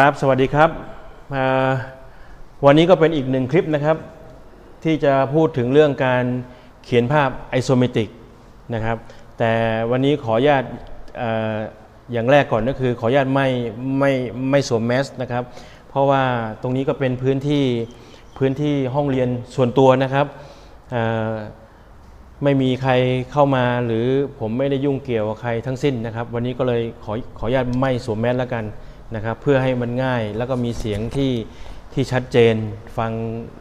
ครับ สวัสดีครับ วันนี้ก็เป็นอีกหนึ่งคลิปนะครับ ที่จะพูดถึงเรื่องการเขียนภาพไอโซเมตริกนะครับ แต่วันนี้ขออนุญาตออย่างแรกก่อนก็คือ ขออนุญาตไม่ไม่ไม่สวมแมสนะครับ เพราะว่าตรงนี้ก็เป็นพื้นที่พื้นที่ห้องเรียนส่วนตัวนะครับไม่มีใครเข้ามาหรือผมไม่ได้ยุ่งเกี่ยวกับใครทั้งสิ้นนะครับ วันนี้ก็เลยขอขออนุญาตไม่สวมแมสแล้วกัน นะครับเพื่อให้มันง่ายแล้วก็มีเสียงที่ที่ชัดเจนฟัง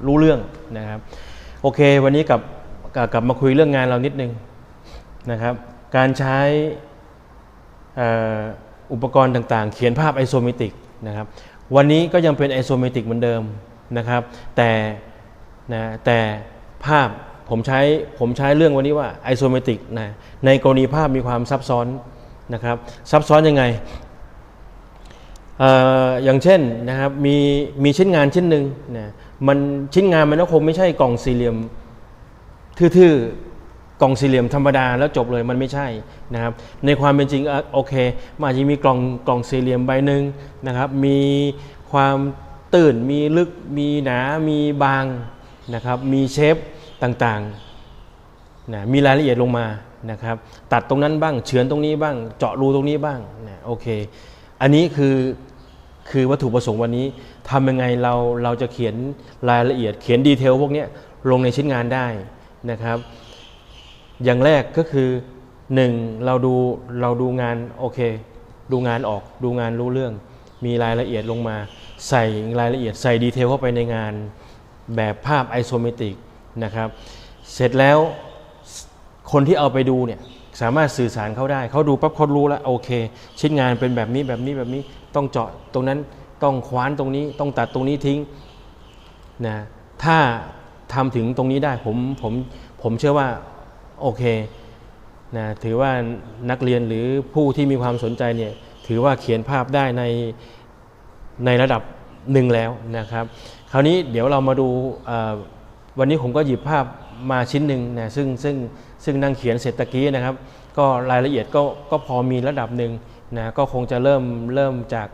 รู้เรื่องนะครับโอเค วันนี้กับกลับมาคุยเรื่องงานเรานิดนึงนะครับ การใช้อุปกรณ์ต่างๆ เขียนภาพไอโซเมตริกนะครับ วันนี้ก็ยังเป็นไอโซเมตริกเหมือนเดิมนะครับ แต่นะแต่ภาพผมใช้ผมใช้เรื่องวันนี้ว่าไอโซเมตริกนะในกรณีภาพมีความซับซ้อนนะครับ ซับซ้อนยังไง อย่างเช่นนะครับมีมีชิ้นงานชิ้นหนึ่งนะมันชิ้นงานมันก็คงไม่ใช่กล่องสี่เหลี่ยมทื่อๆกล่องสี่เหลี่ยมธรรมดาแล้วจบเลยมันไม่ใช่นะครับในความเป็นจริงอโอเคมันอาจจะมีกล่องกล่องสี่เหลี่ยมใบหนึ่งนะครับ มีความตื่นมีลึกมีหนามีบางนะครับมีเชฟต่างๆนะมีรายละเอียดลงมานะครับ ตัดตรงนั้นบ้างเฉือนตรงนี้บ้าง เจาะรูตรงนี้บ้างนะโอเค อันนี้คือ คือวัตถุประสงค์วันนี้ทำยังไงเราเราจะเขียนรายละเอียด เขียนดีเทลพวกนี้ลงในชิ้นงานได้นะครับ อย่างแรกก็คือหนึ่งเราดูเราดูงานโอเค ดูงานออกดูงานรู้เรื่อง มีรายละเอียดลงมา ใส่รายละเอียดใส่ดีเทลเข้าไปในงานแบบภาพไอโซเมตริกนะครับ เสร็จแล้วคนที่เอาไปดูเนี่ย สามารถสื่อสารเขาได้ เขาดูปั๊บเขารู้แล้วโอเค ชิ้นงานเป็นแบบนี้แบบนี้แบบนี้ต้องเจาะตรงนั้นต้องคว้านตรงนี้ต้องตัดตรงนี้ทิ้งนะถ้าทำถึงตรงนี้ได้ผมผมผมเชื่อว่าโอเคนะถือว่านักเรียนหรือผู้ที่มีความสนใจเนี่ยถือว่าเขียนภาพได้ในในระดับหนึ่งแล้วนะครับ คราวนี้เดี๋ยวเรามาดูวันนี้ผมก็หยิบภาพมาชิ้นหนึ่งนะซึ่งซึ่ง ซึ่งนั่งเขียนเสร็จตะกี้นะครับ ก็รายละเอียดก็ก็พอมีระดับหนึ่งนะก็คงจะเริ่มเริ่มจาก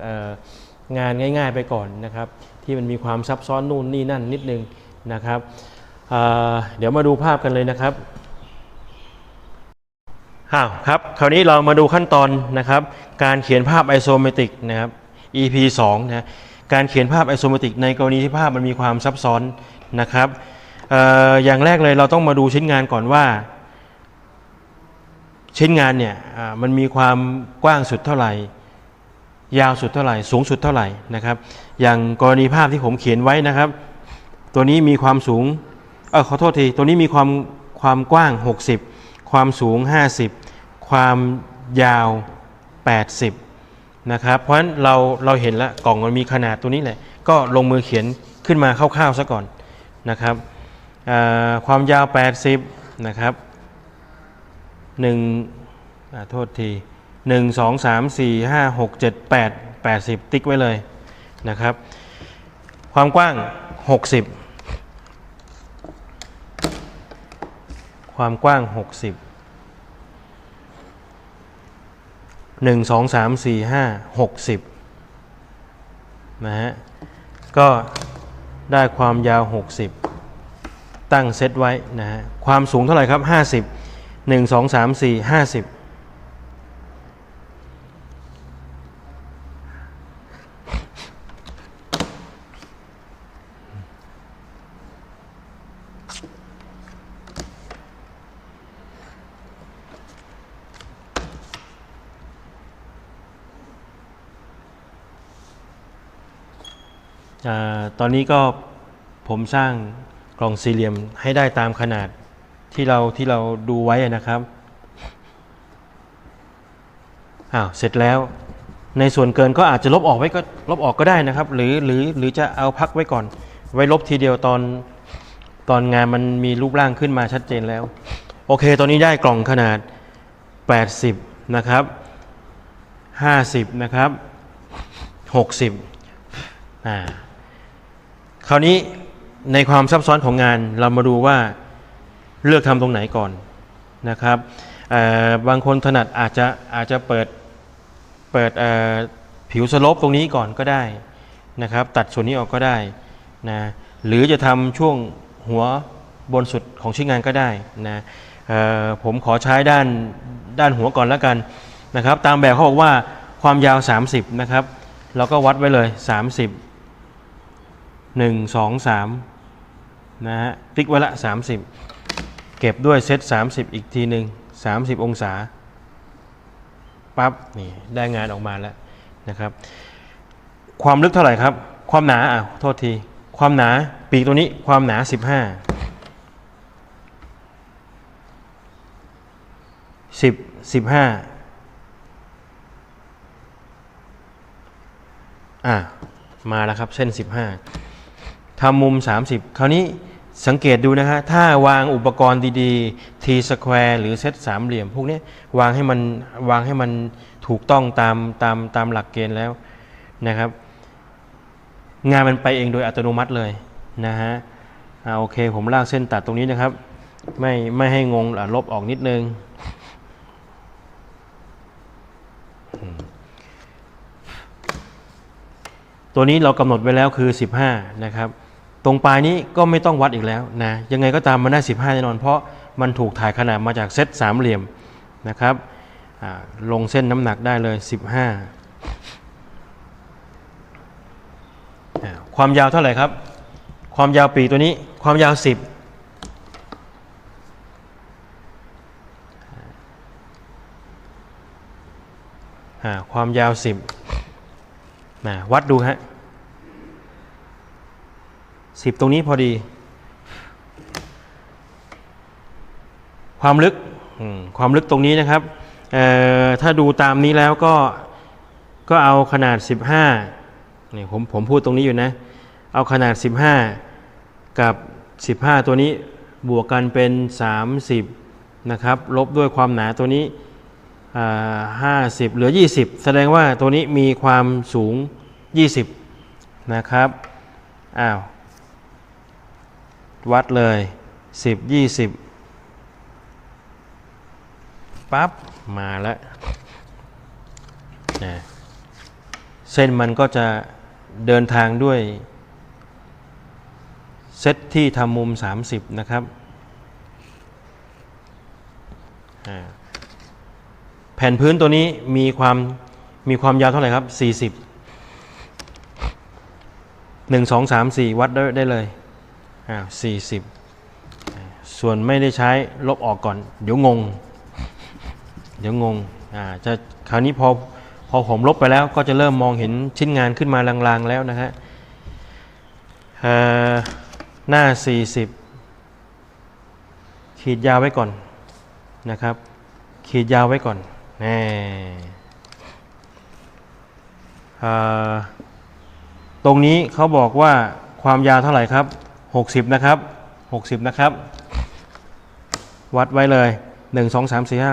งานง่ายๆไปก่อนนะครับ ที่มันมีความซับซ้อนนู่นนี่นั่นนิดนึงนะครับเเดี๋ยวมาดูภาพกันเลยนะครับอ้าวครับคราวนี้เรามาดูขั้นตอนนะครับ การเขียนภาพไอโซเมตริกนะครับ EP 2นะการเขียนภาพไอโซเมตริกในกรณีที่ภาพมันมีความซับซ้อนนะครับอออย่างแรกเลยเราต้องมาดูชิ้นงานก่อนว่า ชิ้นงานเนี่ยมันมีความกว้างสุดเท่าไหร่ ยาวสุดเท่าไหร่ สูงสุดเท่าไหร่นะครับ อย่างกรณีภาพที่ผมเขียนไว้นะครับ ตัวนี้มีความสูงเออขอโทษทีตัวนี้มีความความกว้าง 60 ความสูง 50 ความยาว 80นะครับเพราะฉะนั้นเราเราเห็นแล้วกล่องมันมีขนาดตัวนี้แหละก็ลงมือเขียนขึ้นมาคร่าวๆซะก่อนนะครับความยาว 80นะครับ หนึ่งอ่าโทษทีหนึ่งสองสามสี่ห้าหกเจ็ดแปดแปดสิบติ๊กไว้เลยนะครับ ความกว้างหกสิบความกว้างหกสิบหนึ่งสองสามสี่ห้าหกสิบนะฮะก็ได้ความยาว 60 ตั้งเซตไว้นะฮะความสูงเท่าไหร่ครับ 50 หนึ่งสองสามสี่ห้าสิบอาตอนนี้ก็ผมสร้างกล่องสี่เหลี่ยมให้ได้ตามขนาด ที่เราที่เราดูไว้นะครับอ้าวเสร็จแล้ว ในส่วนเกินก็อาจจะลบออกไว้ก็ลบออกก็ได้นะครับ หรือหรือหรือจะเอาพักไว้ก่อน ไว้ลบทีเดียวตอนตอนงานมันมีรูปร่างขึ้นมาชัดเจนแล้ว โอเค ตอนนี้ได้กล่องขนาด 80 นะครับ 50 นะครับ 60อ่าคราวนี้ในความซับซ้อนของงานเรามาดูว่า เลือกทำตรงไหนก่อนนะครับบางคนถนัดอาจจะอาจจะเปิดเปิดผิวสลปตรงนี้ก่อนก็ได้นะครับ ตัดส่วนนี้ออกก็ได้นะหรือจะทำช่วงหัวบนสุดของชิ้นงานก็ได้นะผมขอใช้ด้านด้านหัวก่อนแล้วกันนะครับ ตามแบบเขาบอกว่าความยาว 30 นะครับ เราก็วัดไว้เลย 30 1 2 3นะฮะติ๊กไว้ละ 30 เก็บด้วยเซต30 อีกทีหนึ่ง30 องศาปั๊บนี่ได้งานออกมาแล้วนะครับ ความลึกเท่าไหร่ครับ ความหนาอะโทษที ความหนาปีกตัวนี้ความหนา 15 10 15อะมาแล้วครับเส้น 15ทำมุม 30 คราวนี้ สังเกตดูนะฮะ ถ้าวางอุปกรณ์ดีๆ T square หรือเซตสามเหลี่ยม พวกนี้วางให้มันวางให้มันถูกต้องตามตามตามหลักเกณฑ์แล้วนะครับ งานมันไปเองโดยอัตโนมัติเลยนะฮะอ่าโอเคผมลากเส้นตัดตรงนี้นะครับ ไม่ไม่ให้งงลบออกนิดนึง ตัวนี้เรากำหนดไว้แล้วคือ 15 นะครับ รงปลายนี้ก็ไม่ต้องวัดอีกแล้วนะยังไงก็ตามมันได้ 15แน่นอน เพราะมันถูกถ่ายขนาดมาจากเซตสามเหลี่ยมนะครับลงเส้นน้ำหนักได้เลย 15อ่าความยาวเท่าไหร่ครับ ความยาวปีตัวนี้ความยาว 10ความยาว 10นะวัดดูฮะ สิบตรงนี้พอดี ความลึกความลึกตรงนี้นะครับถ้าดูตามนี้แล้วก็ก็เอาขนาด 15นี่ผมผมพูดตรงนี้อยู่นะ เอาขนาด 15 กับ 15 ตัวนี้บวกกันเป็น 30นะครับลบด้วยความหนาตัวนี้ห้าสิบเหลือ 20 แสดงว่าตัวนี้มีความสูง 20 นะครับ อ้าว วัดเลย10 20ปั๊บมาแล้วนะเส้นมันก็จะเดินทางด้วยเซตที่ทำมุม 30 นะครับ แผ่นพื้นตัวนี้มีความมีความยาวเท่าไหร่ครับ 40 1 2 3 4 วัดได้ได้เลย อ่า40อ่าส่วนไม่ได้ใช้ลบออกก่อน เดี๋ยวงง เดี๋ยวงงอ่าจะคราวนี้พอพอผมลบไปแล้วก็จะเริ่มมองเห็นชิ้นงานขึ้นมาลางๆแล้วนะฮะเอ่อหน้า 40 ขีดยาวไว้ก่อนนะครับ ขีดยาวไว้ก่อนแน่อ่าตรงนี้เขาบอกว่าความยาวเท่าไหร่ครับ 60 นะครับ 60 นะครับ วัดไว้เลย 1 2 3 4 5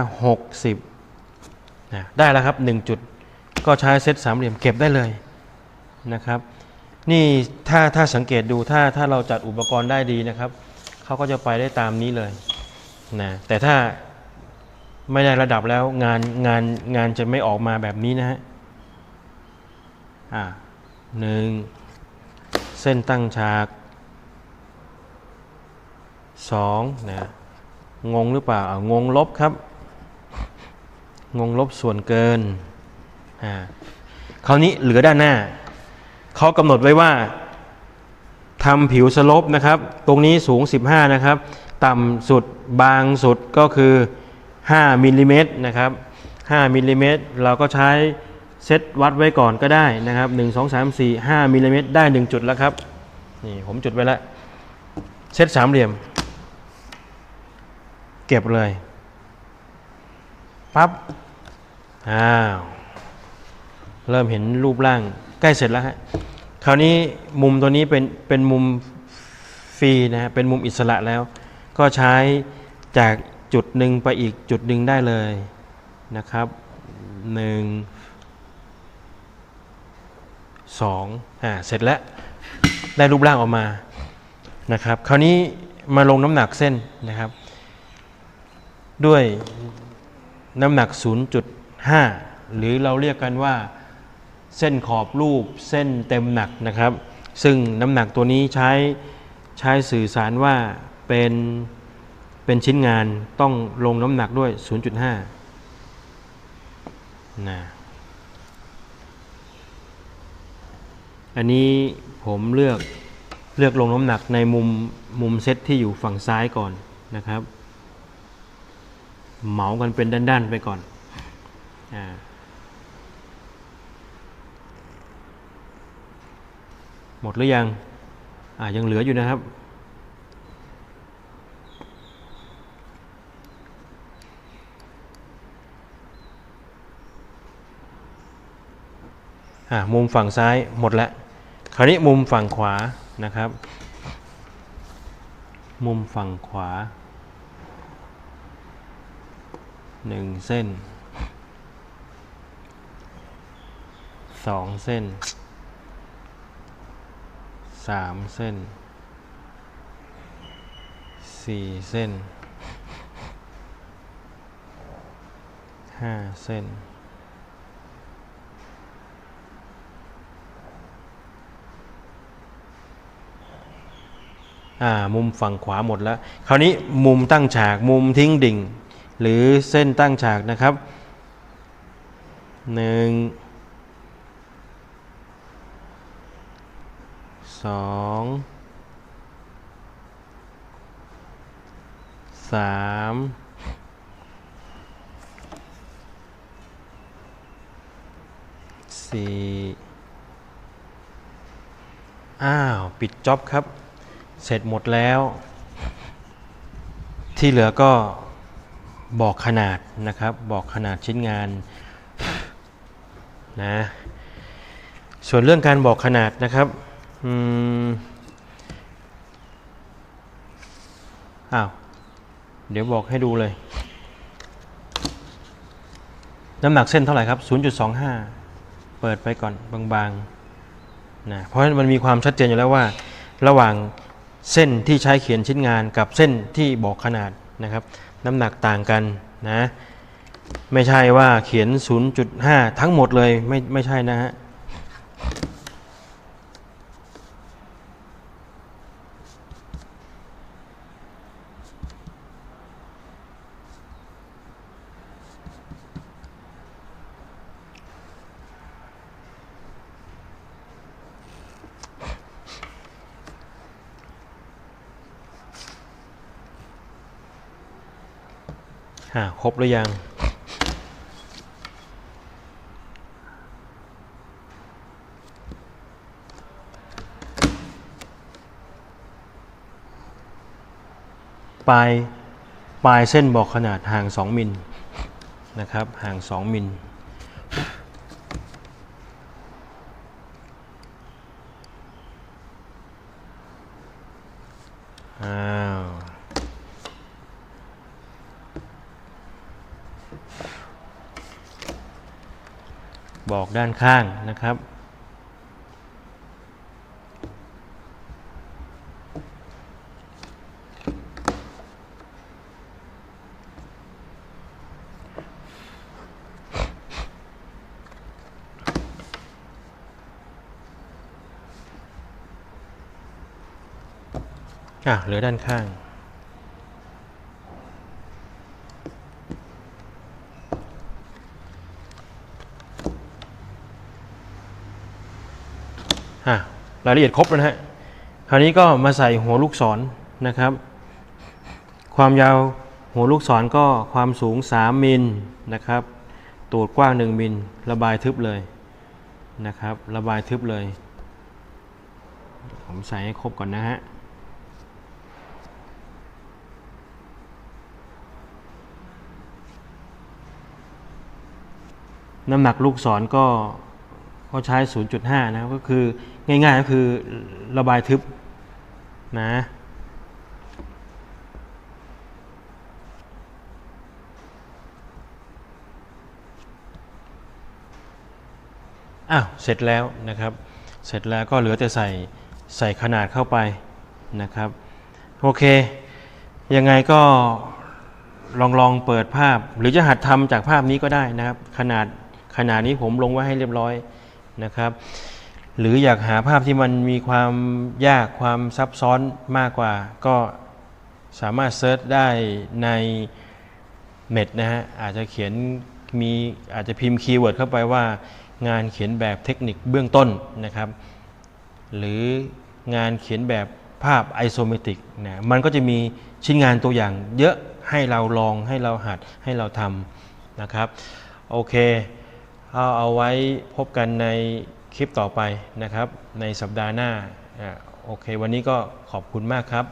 60นะได้แล้วครับ 1 จุด ก็ใช้เซตสามเหลี่ยมเก็บได้เลยนะครับ นี่ถ้าถ้าสังเกตดูถ้าถ้าเราจัดอุปกรณ์ได้ดีนะครับ เขาก็จะไปได้ตามนี้เลยนะแต่ถ้าไม่ได้ระดับแล้วงานงานงานจะไม่ออกมาแบบนี้นะฮะอ่าหนึ่งเส้นตั้งฉาก สองนะงงหรือเปล่าอ่างงลบครับ งงลบส่วนเกินอ่าคราวนี้เหลือด้านหน้า เขากำหนดไว้ว่าทำผิวสลบนะครับ ตรงนี้สูง 15 นะครับ ต่ำสุดบางสุดก็คือ 5มิลลิเมตรนะครับ5มิลลิเมตรเราก็ใช้เซตวัดไว้ก่อนก็ได้นะครับ 1 2 3 4 5มิลลิเมตรได้ 1 จุดแล้วครับ นี่ผมจุดไว้แล้ว เซตสามเหลี่ยม เก็บเลยปั๊บอ้าวเริ่มเห็นรูปร่างใกล้เสร็จแล้วฮะคราวนี้มุมตัวนี้เป็นเป็นมุมฟรีนะฮะเป็นมุมอิสระแล้ว ก็ใช้จากจุดหนึ่งไปอีกจุดหนึ่งได้เลยนะครับหนึ่งสองอ่าเสร็จแล้วได้รูปร่างออกมานะครับ คราวนี้มาลงน้ำหนักเส้นนะครับ ด้วยน้ำหนัก 0.5 หรือเราเรียกกันว่าเส้นขอบรูปเส้นเต็มหนักนะครับ ซึ่งน้ำหนักตัวนี้ใช้ใช้สื่อสารว่าเป็นเป็นชิ้นงานต้องลงน้ำหนักด้วย 0.5นะอันนี้ผมเลือกเลือกลงน้ำหนักในมุมมุมเซตที่อยู่ฝั่งซ้ายก่อนนะครับ เหมากันเป็นด้านๆไปก่อนอาหมดหรือยัง อ่ายังเหลืออยู่นะครับ อ่ามุมฝั่งซ้ายหมดแล้ว คราวนี้มุมฝั่งขวานะครับ มุมฝั่งขวา หนึ่งเส้นสองเส้นสามเส้นสี่เส้นห้าเส้นอ่ามุมฝั่งขวาหมดแล้ว คราวนี้มุมตั้งฉากมุมทิ้งดิ่ง หรือเส้นตั้งฉากนะครับหนึ่งสองสามสี่อ้าว ปิดจ็อบครับ เสร็จหมดแล้ว ที่เหลือก็ บอกขนาดนะครับ บอกขนาดชิ้นงานนะส่วนเรื่องการบอกขนาดนะครับอืมอ้าวเดี๋ยวบอกให้ดูเลย น้ำหนักเส้นเท่าไหร่ครับ 0.25 เปิดไปก่อนบางๆนะเพราะฉะนั้นมันมีความชัดเจนอยู่แล้วว่า ระหว่างเส้นที่ใช้เขียนชิ้นงานกับเส้นที่บอกขนาดนะครับ น้ำหนักต่างกันนะ ไม่ใช่ว่าเขียน 0.5 ทั้งหมดเลยไม่ไม่ใช่นะฮะ อ่าครบหรือยังปลายปลายเส้นบอกขนาดห่าง 2 มิลนะครับห่าง 2 มิลอ้า บอกด้านข้างนะครับ อะเหลือด้านข้าง อะ รายละเอียดครบแล้วนะฮะคราวนี้ก็มาใส่หัวลูกศรนะครับ ความยาวหัวลูกศรก็ความสูง 3 มิลนะครับ ตูดกว้าง 1 มิลระบายทึบเลยนะครับ ระบายทึบเลย ผมใส่ให้ครบก่อนนะฮะน้ำหนักลูกศรก็ ก็ใช้ 0.5 นะครับก็คือง่ายๆก็คือระบายทึบนะอ้าวเสร็จแล้วนะครับ เสร็จแล้วก็เหลือแต่ใส่ใส่ขนาดเข้าไปนะครับ โอเค ยังไงก็ลองลองเปิดภาพ หรือจะหัดทำจากภาพนี้ก็ได้นะครับ ขนาดขนาดนี้ผมลงไว้ให้เรียบร้อย นะครับ หรืออยากหาภาพที่มันมีความยากความซับซ้อนมากกว่า ก็สามารถเซิร์ชได้ในเน็ตนะฮะอาจจะเขียนมีอาจจะพิมพ์คีย์เวิร์ดเข้าไปว่างานเขียนแบบเทคนิคเบื้องต้นนะครับ หรืองานเขียนแบบภาพไอโซเมตริกนะมันก็จะมีชิ้นงานตัวอย่างเยอะให้เราลองให้เราหัดให้เราทำนะครับ โอเค เอาเอาไว้พบกันในคลิปต่อไปนะครับ ในสัปดาห์หน้าอ่าโอเค วันนี้ก็ขอบคุณมากครับ